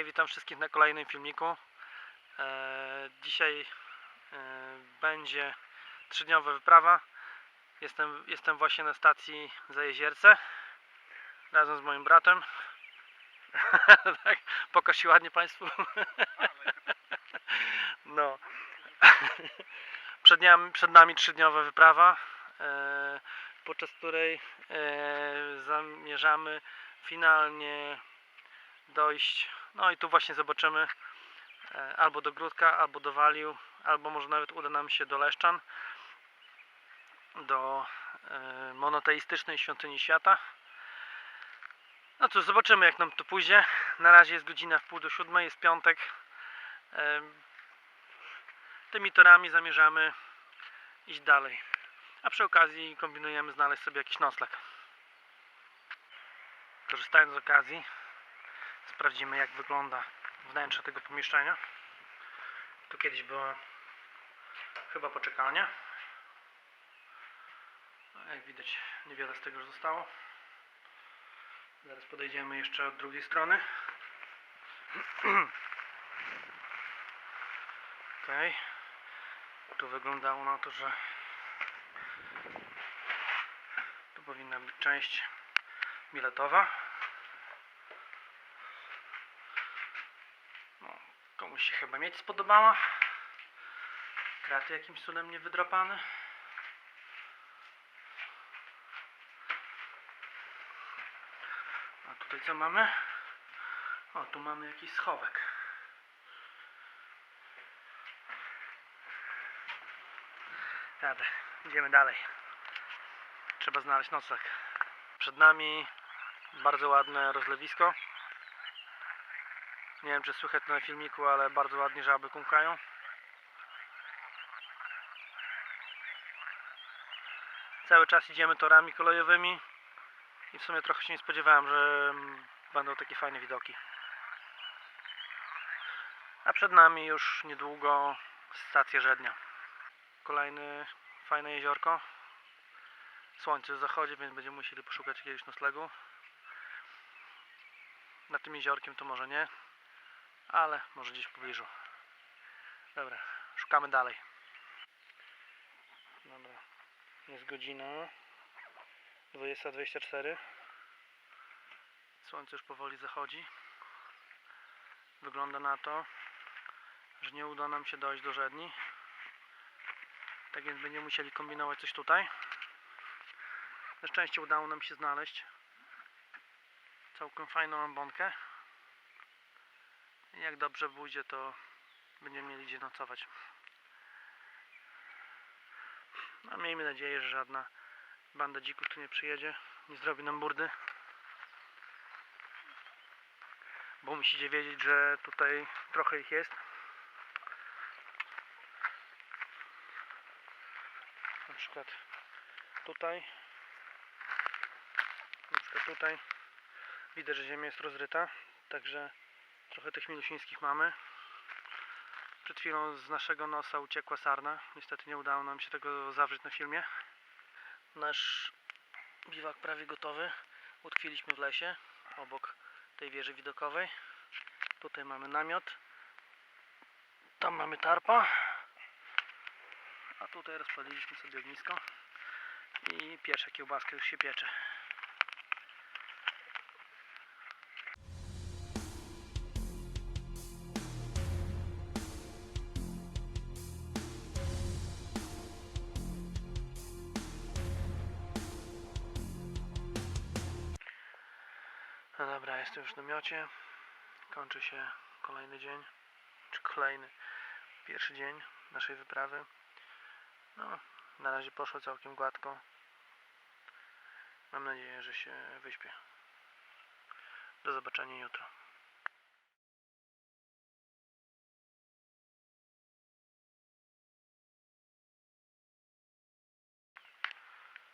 witam wszystkich na kolejnym filmiku. E, dzisiaj e, będzie trzydniowa wyprawa. Jestem, jestem właśnie na stacji Zajezierce razem z moim bratem. tak, pokaż się ładnie Państwu. no. przed, nami, przed nami trzydniowa wyprawa, e, podczas której zamierzamy finalnie dojść. No i tu właśnie zobaczymy e, albo do Gródka, albo do Waliu, albo może nawet uda nam się do Leszczan, do e, monoteistycznej świątyni świata. No cóż, zobaczymy jak nam to pójdzie. Na razie jest godzina w pół do siódmej, jest piątek. E, Tymi torami zamierzamy iść dalej. A przy okazji kombinujemy znaleźć sobie jakiś nocleg. Korzystając z okazji, sprawdzimy jak wygląda wnętrze tego pomieszczenia. Tu kiedyś była chyba poczekalnia. A Jak widać niewiele z tego już zostało. Zaraz podejdziemy jeszcze od drugiej strony. Okej. Tu wyglądało na to, że tu powinna być część biletowa. No, komuś się chyba mieć spodobała. Kraty jakimś cudem nie wydrapane. A tutaj co mamy? O, tu mamy jakiś schowek. Dobra, idziemy dalej. Trzeba znaleźć nocleg. Przed nami bardzo ładne rozlewisko. Nie wiem czy słychać na filmiku, ale bardzo ładnie żaby kumkają. Cały czas idziemy torami kolejowymi i w sumie trochę się nie spodziewałem, że będą takie fajne widoki. A przed nami już niedługo stacja Żednia. Kolejne fajne jeziorko. Słońce zachodzi, więc będziemy musieli poszukać jakiegoś noclegu. Na tym jeziorkiem to może nie, ale może gdzieś w pobliżu. Dobra, szukamy dalej. Dobra, jest godzina 20.24. Słońce już powoli zachodzi. Wygląda na to, że nie uda nam się dojść do Żedni. Tak więc będziemy musieli kombinować coś tutaj. Na szczęście udało nam się znaleźć całkiem fajną ambonkę. Jak dobrze pójdzie, to będziemy mieli gdzie nocować. No, miejmy nadzieję, że żadna banda dzików tu nie przyjedzie, nie zrobi nam burdy. Bo musicie wiedzieć, że tutaj trochę ich jest. Na przykład tutaj. Na przykład tutaj. Widać, że ziemia jest rozryta, także trochę tych milusińskich mamy. Przed chwilą z naszego nosa uciekła sarna. Niestety nie udało nam się tego zawrzeć na filmie. Nasz biwak prawie gotowy. Utkwiliśmy w lesie obok tej wieży widokowej. Tutaj mamy namiot. Tam mamy tarpa. A tutaj rozpaliliśmy sobie ognisko. I pierwsza kiełbaska już się piecze. No dobra, jestem już w namiocie. Kończy się kolejny dzień. Czy kolejny pierwszy dzień naszej wyprawy. No, na razie poszło całkiem gładko. Mam nadzieję, że się wyśpię. Do zobaczenia jutro.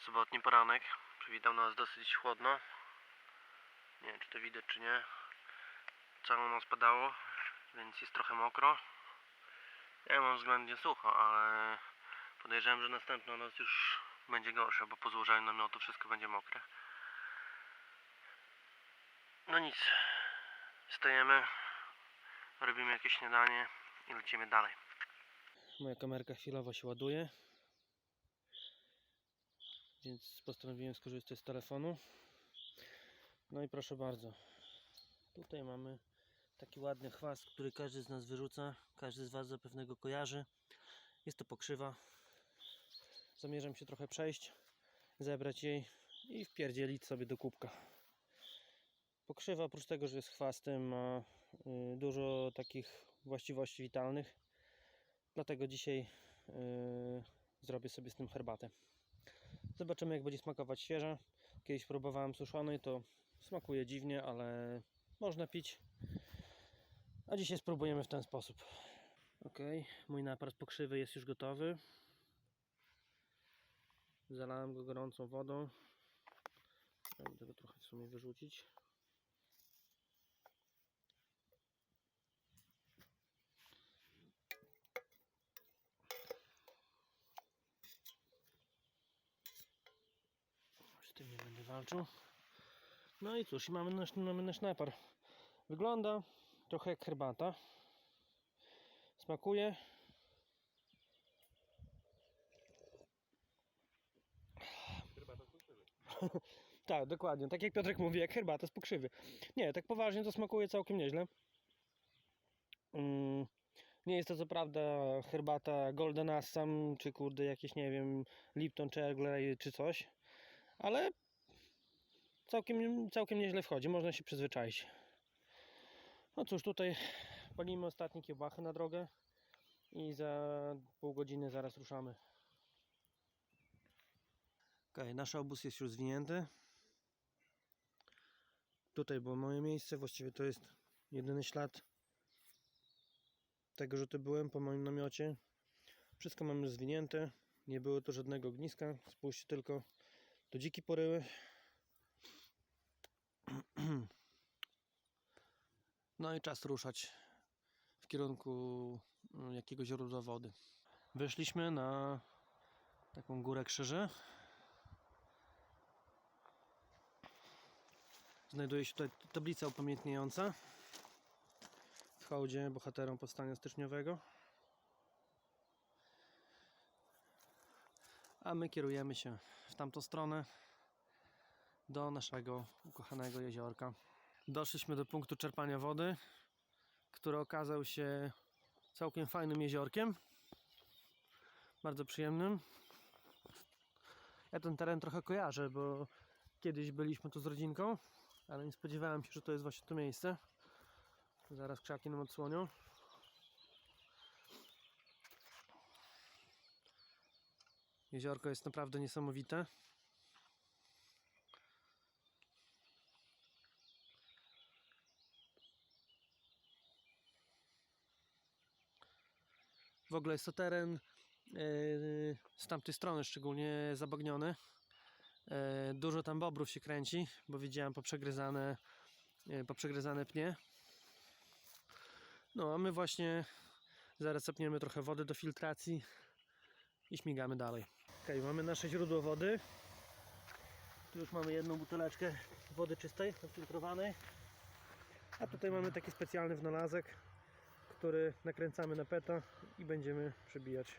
Sobotni poranek. Przywitał nas dosyć chłodno. Nie wiem, czy to widać, czy nie. Całą noc padało, więc jest trochę mokro. Ja mam względnie sucho, ale podejrzewam, że następna noc już będzie gorsza, bo po złożeniu namiotu wszystko będzie mokre. No nic. Wstajemy, robimy jakieś śniadanie i lecimy dalej. Moja kamerka chwilowo się ładuje, więc postanowiłem skorzystać z telefonu. No i proszę bardzo, tutaj mamy taki ładny chwast, który każdy z nas wyrzuca, każdy z Was zapewne go kojarzy. Jest to pokrzywa. Zamierzam się trochę przejść, zebrać jej i wpierdzielić sobie do kubka. Pokrzywa oprócz tego, że jest chwastem, ma y, dużo takich właściwości witalnych. Dlatego dzisiaj y, zrobię sobie z tym herbatę. Zobaczymy jak będzie smakować świeża. Kiedyś próbowałem suszonej, to smakuje dziwnie, ale można pić. A dzisiaj spróbujemy w ten sposób. Ok, mój napar pokrzywy jest już gotowy. Zalałem go gorącą wodą. Trzeba tego trochę w sumie wyrzucić. Z tym nie będę walczył. No i cóż, i mamy nasz, mamy nasz napar. Wygląda trochę jak herbata. Smakuje. tak, dokładnie. Tak jak Piotrek mówi, jak herbata z pokrzywy. Nie, tak poważnie to smakuje całkiem nieźle. Mm, nie jest to co prawda herbata Golden Assam, czy kurde jakieś, nie wiem, Lipton, czy Earl Grey, czy coś. Ale całkiem, całkiem nieźle wchodzi, można się przyzwyczaić. No cóż, tutaj palimy ostatnie kiełbachy na drogę i za pół godziny zaraz ruszamy. Ok, nasz obóz jest już zwinięty. Tutaj było moje miejsce, właściwie to jest jedyny ślad tego, że tu byłem po moim namiocie. Wszystko mamy zwinięte, nie było tu żadnego ogniska, spójrzcie tylko, to dziki poryły. No i czas ruszać w kierunku mm, jakiegoś źródła wody. Wyszliśmy na taką górę krzyży. Znajduje się tutaj tablica upamiętniająca w hołdzie bohaterom powstania styczniowego. A my kierujemy się w tamtą stronę do naszego ukochanego jeziorka. Doszliśmy do punktu czerpania wody, który okazał się całkiem fajnym jeziorkiem. Bardzo przyjemnym. Ja ten teren trochę kojarzę, bo kiedyś byliśmy tu z rodzinką, ale nie spodziewałem się, że to jest właśnie to miejsce. Zaraz krzaki nam odsłonią. Jeziorko jest naprawdę niesamowite. W ogóle jest to teren yy, z tamtej strony szczególnie zabagniony. Yy, Dużo tam bobrów się kręci, bo widziałem poprzegryzane, yy, poprzegryzane pnie. No a my właśnie zaraz zapniemy trochę wody do filtracji i śmigamy dalej. Ok, mamy nasze źródło wody. Tu już mamy jedną buteleczkę wody czystej, odfiltrowanej. A tutaj mamy taki specjalny wynalazek, który nakręcamy na peta i będziemy przebijać.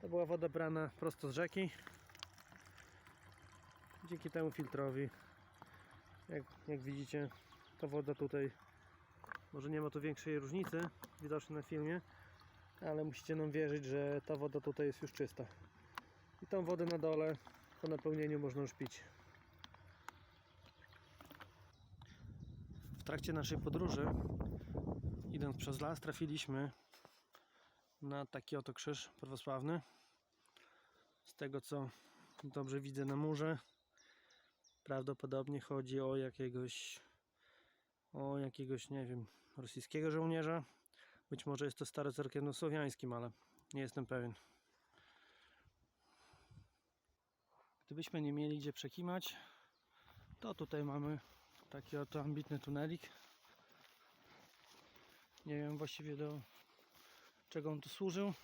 To była woda brana prosto z rzeki. Dzięki temu filtrowi, jak, jak widzicie, ta woda tutaj, może nie ma tu większej różnicy widocznej na filmie, ale musicie nam wierzyć, że ta woda tutaj jest już czysta. I tą wodę na dole po napełnieniu można już pić. Trakcie naszej podróży, idąc przez las, trafiliśmy na taki oto krzyż prawosławny. Z tego co dobrze widzę na murze, prawdopodobnie chodzi o jakiegoś, o jakiegoś, nie wiem, rosyjskiego żołnierza. Być może jest to starocerkiewno-słowiańskim, ale nie jestem pewien. Gdybyśmy nie mieli gdzie przekimać, to tutaj mamy taki oto ambitny tunelik. Nie wiem właściwie do czego on tu służył.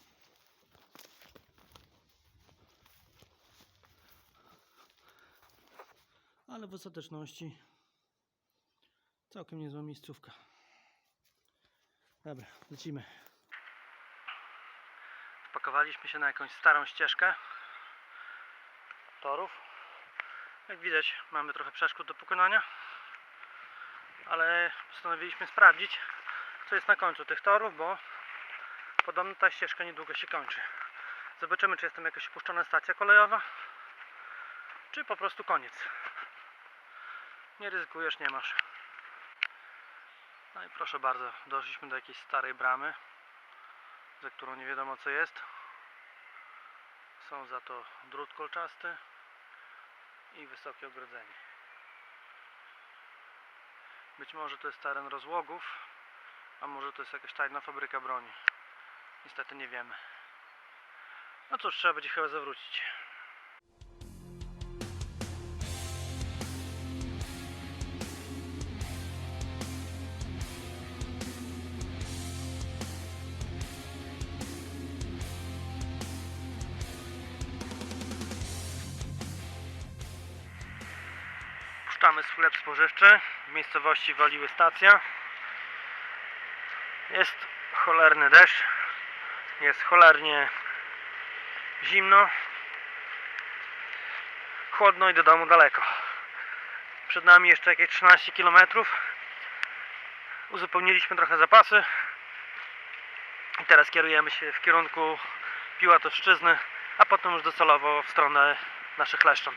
Ale w ostateczności całkiem niezła miejscówka. Dobra, lecimy. Wpakowaliśmy się na jakąś starą ścieżkę torów. Jak widać, mamy trochę przeszkód do pokonania, ale postanowiliśmy sprawdzić, co jest na końcu tych torów, bo podobno ta ścieżka niedługo się kończy. Zobaczymy, czy jest tam jakaś opuszczona stacja kolejowa, czy po prostu koniec. Nie ryzykujesz, nie masz. No i proszę bardzo, doszliśmy do jakiejś starej bramy, za którą nie wiadomo co jest. Są za to drut kolczasty i wysokie ogrodzenie. Być może to jest teren rozłogów, a może to jest jakaś tajna fabryka broni. Niestety nie wiemy. No cóż, trzeba będzie chyba zawrócić. Puszczamy sklep spożywczy miejscowości Waliły Stacja. Jest cholerny deszcz. Jest cholernie zimno. Chłodno i do domu daleko. Przed nami jeszcze jakieś 13 km. Uzupełniliśmy trochę zapasy. I teraz kierujemy się w kierunku Piłatowszczyzny, a potem już docelowo w stronę naszych leszczon.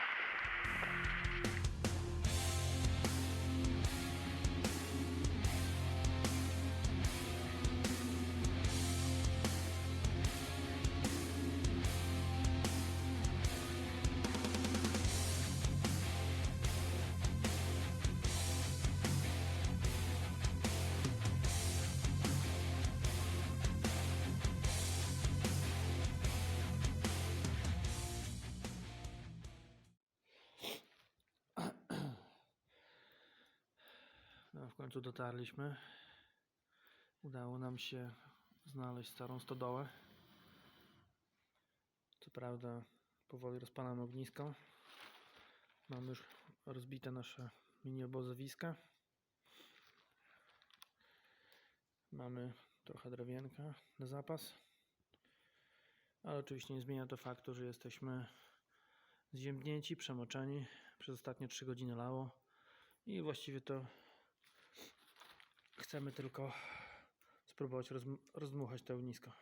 Końcu dotarliśmy. Udało nam się znaleźć starą stodołę. Co prawda powoli rozpalamy ognisko. Mamy już rozbite nasze mini obozowiska. Mamy trochę drewienka na zapas. Ale oczywiście nie zmienia to faktu, że jesteśmy zziębnięci, przemoczeni. Przez ostatnie 3 godziny lało. I właściwie to Chcemy tylko spróbować rozm- rozdmuchać to ognisko.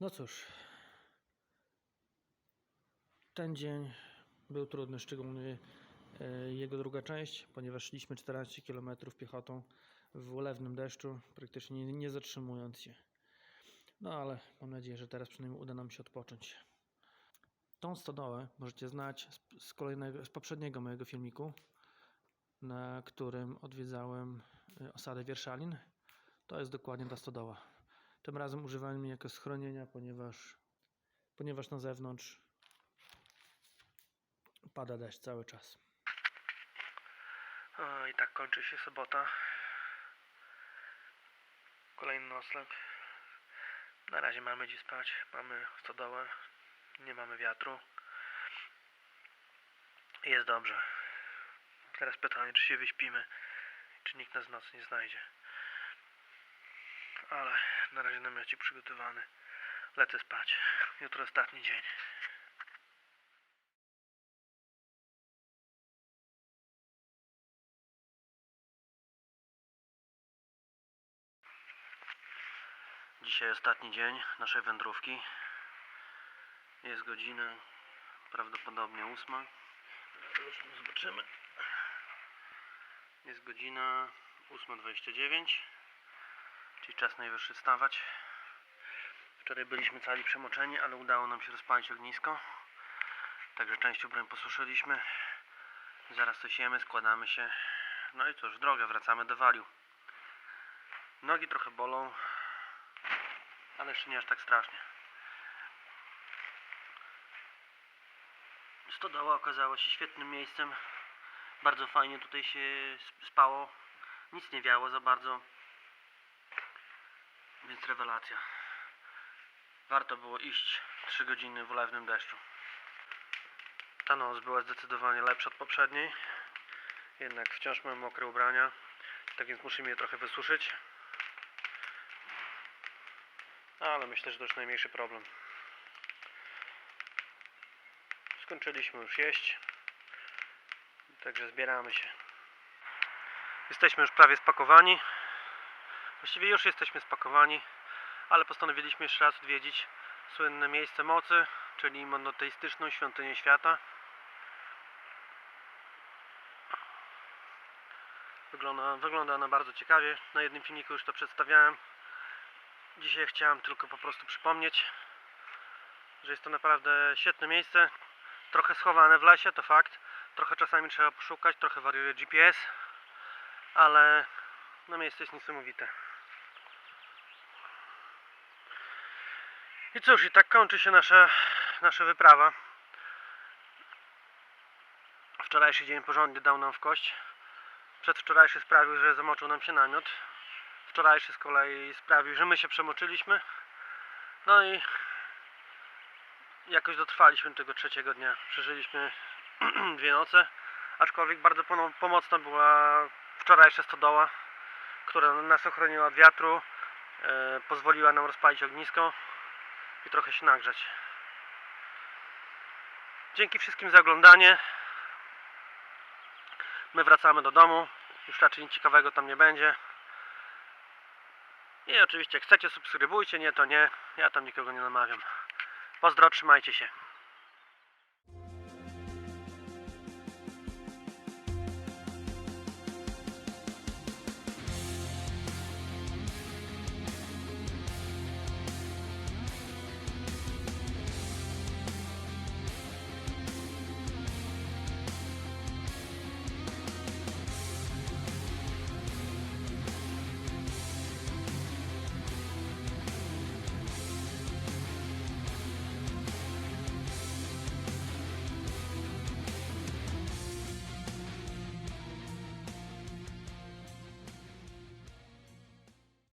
No cóż. Ten dzień był trudny, szczególnie e, jego druga część, ponieważ szliśmy 14 km piechotą w ulewnym deszczu, praktycznie nie, nie zatrzymując się. No ale mam nadzieję, że teraz przynajmniej uda nam się odpocząć. Tą stodołę możecie znać z, z kolejnego, z poprzedniego mojego filmiku, na którym odwiedzałem y, osadę Wierszalin. To jest dokładnie ta stodoła. Tym razem używałem jej jako schronienia, ponieważ, ponieważ na zewnątrz pada deszcz cały czas. O, I tak kończy się sobota. Kolejny nocleg. Na razie mamy gdzie spać, mamy stodołę, nie mamy wiatru. Jest dobrze. Teraz pytanie, czy się wyśpimy, czy nikt nas w nocy nie znajdzie. Ale na razie namiocik przygotowany. Lecę spać. Jutro ostatni dzień. Dzisiaj ostatni dzień naszej wędrówki. Jest godzina prawdopodobnie ósma. Już zobaczymy. Jest godzina 8.29, czyli czas najwyższy wstawać. Wczoraj byliśmy cali przemoczeni, ale udało nam się rozpalić ognisko. Także część ubrań posuszyliśmy. Zaraz coś jemy, składamy się. No i cóż, drogę wracamy do Waliu. Nogi trochę bolą, ale jeszcze nie aż tak strasznie. Stodoła okazała się świetnym miejscem. Bardzo fajnie tutaj się sp- spało. Nic nie wiało za bardzo. Więc rewelacja. Warto było iść 3 godziny w ulewnym deszczu. Ta noc była zdecydowanie lepsza od poprzedniej. Jednak wciąż mam mokre ubrania, tak więc musimy je trochę wysuszyć. Ale myślę, że to już najmniejszy problem. Skończyliśmy już jeść, także zbieramy się. Jesteśmy już prawie spakowani. Właściwie już jesteśmy spakowani, ale postanowiliśmy jeszcze raz odwiedzić słynne miejsce mocy, czyli monoteistyczną świątynię świata. Wygląda, wygląda ona bardzo ciekawie. Na jednym filmiku już to przedstawiałem. Dzisiaj chciałem tylko po prostu przypomnieć, że jest to naprawdę świetne miejsce. Trochę schowane w lesie, to fakt. Trochę czasami trzeba poszukać, trochę wariuje GPS, ale no miejsce jest niesamowite. I cóż, i tak kończy się nasza, nasza wyprawa. Wczorajszy dzień porządnie dał nam w kość. Przedwczorajszy sprawił, że zamoczył nam się namiot. Wczorajszy z kolei sprawił, że my się przemoczyliśmy. No i jakoś dotrwaliśmy tego trzeciego dnia. Przeżyliśmy dwie noce, aczkolwiek bardzo pomo- pomocna była wczorajsza stodoła, która nas ochroniła od wiatru, e, pozwoliła nam rozpalić ognisko i trochę się nagrzać. Dzięki wszystkim za oglądanie. My wracamy do domu. Już raczej nic ciekawego tam nie będzie. I oczywiście jak chcecie subskrybujcie, nie to nie. Ja tam nikogo nie namawiam. Pozdro, trzymajcie się.